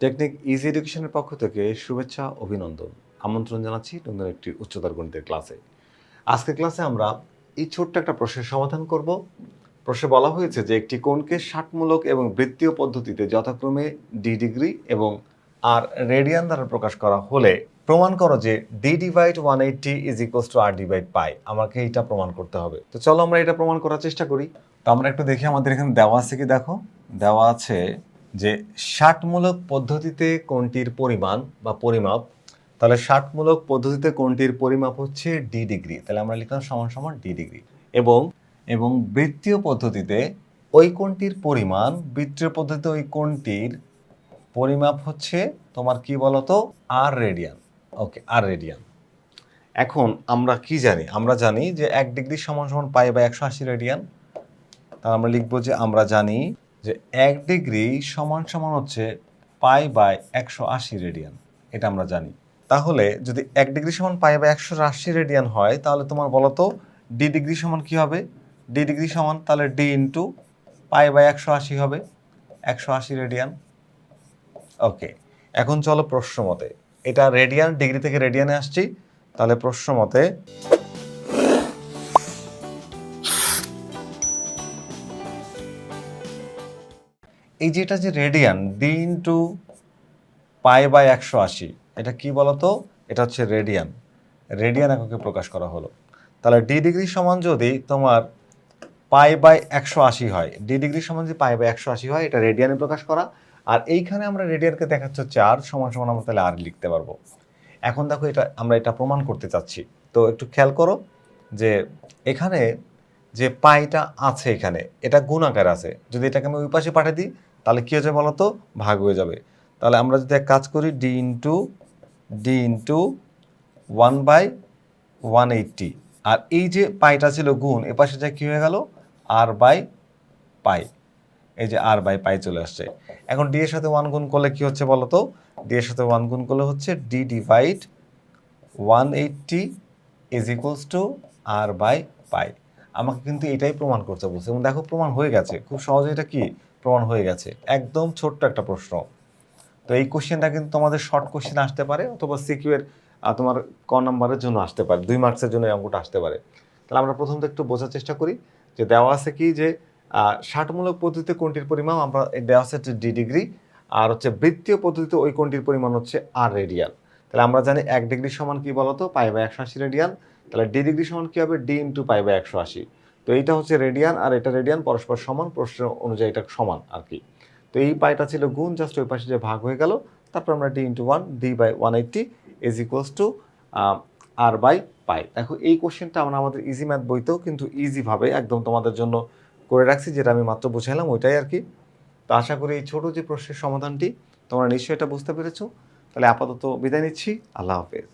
Technique easy এডুকেশনের পক্ষ থেকে শুভেচ্ছা, অভিনন্দন। আমন্ত্রণ জানাচ্ছি নতুন একটি উচ্চতর গণিতের ক্লাসে। আজকের ক্লাসে আমরা এই ছোট্ট একটা প্রশ্নের সমাধান করব। প্রশ্নে বলা হয়েছে যে একটি কোণকে ষাটমূলক এবং বৃত্তীয় পদ্ধতিতে যথাক্রমে ডি ডিগ্রি এবং আর রেডিয়ান দ্বারা প্রকাশ করা হলে প্রমাণ করো যে D divide one eighty is equals to R divide pi আমাকে এটা প্রমাণ করতে হবে। তো চলো আমরা এটা প্রমাণ করার চেষ্টা করি। তো আমরা একটু দেখি আমাদের এখানে দেওয়া আছে কি? দেখো, দেওয়া আছে যে ষাটমূলক পদ্ধতিতে কোনটির পরিমাণ বা পরিমাপ, তাহলে ষাটমূলক পদ্ধতিতে কোনটির পরিমাপ হচ্ছে ডি ডিগ্রি তাহলে আমরা লিখলাম সমান সমান ডি ডিগ্রি এবং এবং বৃত্তীয় পদ্ধতিতে ওই কোণটির পরিমাণ, বৃত্তীয় পদ্ধতিতে ওই কোণটির পরিমাপ হচ্ছে তোমার কি বলতো? আর রেডিয়ান ওকে আর রেডিয়ান এখন আমরা কি জানি? আমরা জানি যে এক ডিগ্রি সমান সমান পাই বা একশো আশি রেডিয়ান তাহলে আমরা লিখব যে আমরা জানি যে এক ডিগ্রি সমান সমান হচ্ছে পাই বাই একশো আশি রেডিয়ান, এটা আমরা জানি। তাহলে যদি এক ডিগ্রি সমান পাই বাই একশো আশি রেডিয়ান হয়, তাহলে তোমার বলো তো ডি ডিগ্রি সমান কি হবে? ডি ডিগ্রি সমান তাহলে ডি ইন্টু পাই বাই একশো আশি হবে, একশো আশি রেডিয়ান। ওকে, এখন চলো প্রশ্ন মতে। এটা রেডিয়ান, ডিগ্রি থেকে রেডিয়ানে আসছি, তাহলে প্রশ্ন মতে এই যে এটা যে radian D into pi by একশো আশি, এটা কি বলতো? এটা হচ্ছে রেডিয়ান রেডিয়ান এককে প্রকাশ করা হলো। তাহলে ডি ডিগ্রি সমান যদি তোমার পাই বাই একশো আশি হয় ডি ডিগ্রি সমান যদি পাই বাই একশো আশি হয়, এটা রেডিয়ানে প্রকাশ করা। আর এইখানে আমরা রেডিয়ানকে দেখাচ্ছে হচ্ছে আর সমান সমান, আমরা তাহলে আর লিখতে পারব। এখন দেখো এটা, আমরা এটা প্রমাণ করতে চাচ্ছি। তো একটু খেয়াল করো যে এখানে যে পাইটা আছে এখানে, এটা গুণ আকার আছে। যদি এটাকে আমি ওই পাশে পাঠিয়ে দিই, তাহলে কী হচ্ছে বলো তো ভাগ হয়ে যাবে। তাহলে আমরা যদি এক কাজ করি D into D into one by one eighty R এই যে পাইটা ছিল গুণ, এ পাশে যা কী হয়ে গেল? আর বাই পাই এই যে আর বাই পাই চলে আসছে। এখন ডি এর সাথে ওয়ান গুণ করলে কি হচ্ছে বলো তো ডি এর সাথে ওয়ান গুণ করলে হচ্ছে D divide one eighty is equals to R by pi আমাকে কিন্তু এটাই প্রমাণ করতে বলছে। এবং দেখো, প্রমাণ হয়ে গেছে। খুব সহজে এটা কি? প্রমাণ হয়ে গেছে। একদম ছোট্ট একটা প্রশ্ন। তো এই কোশ্চেনটা কিন্তু তোমাদের শর্ট কোশ্চেন আসতে পারে অথবা সিকিউ এর তোমার ক নাম্বারের জন্য আসতে পারে। দুই মার্কসের জন্য এই অঙ্কটা আসতে পারে। তাহলে আমরা প্রথমত একটু বোঝার চেষ্টা করি যে দেওয়া আছে কি যে ষাটমূলক পদ্ধতিতে কোনটির পরিমাণ আমরা দেওয়া আছে ডি ডিগ্রি। আর হচ্ছে বৃত্তীয় পদ্ধতিতে ওই কোনটির পরিমাণ হচ্ছে আর রেডিয়াল। তাহলে আমরা জানি এক ডিগ্রি সমান কি বলতো? পাই বা একশো আশি রেডিয়ান তাহলে ডি ডিগ্রি সমান কি হবে? ডি ইন্টু পাই বাই একশো আশি। তো এইটা হচ্ছে রেডিয়ান আর এটা রেডিয়ান পরস্পর সমান, প্রশ্ন অনুযায়ী এটা সমান আর কি। তো এই পাইটা ছিল গুণ জাস্ট ওই পাশে যে ভাগ হয়ে গেল, তারপর আমরা D into one D by one eighty is equals to R by pi দেখো, এই কোশ্চেনটা আমরা আমাদের ইজি ম্যাথ বইতেও কিন্তু ইজিভাবে একদম তোমাদের জন্য করে রাখছি, যেটা আমি মাত্র বুঝাইলাম, ওইটাই আর কি। তো আশা করি এই ছোটো যে প্রশ্নের সমাধানটি তোমরা নিশ্চয়ই এটা বুঝতে পেরেছ। তাহলে আপাতত বিদায় নিচ্ছি। আল্লাহ হাফেজ।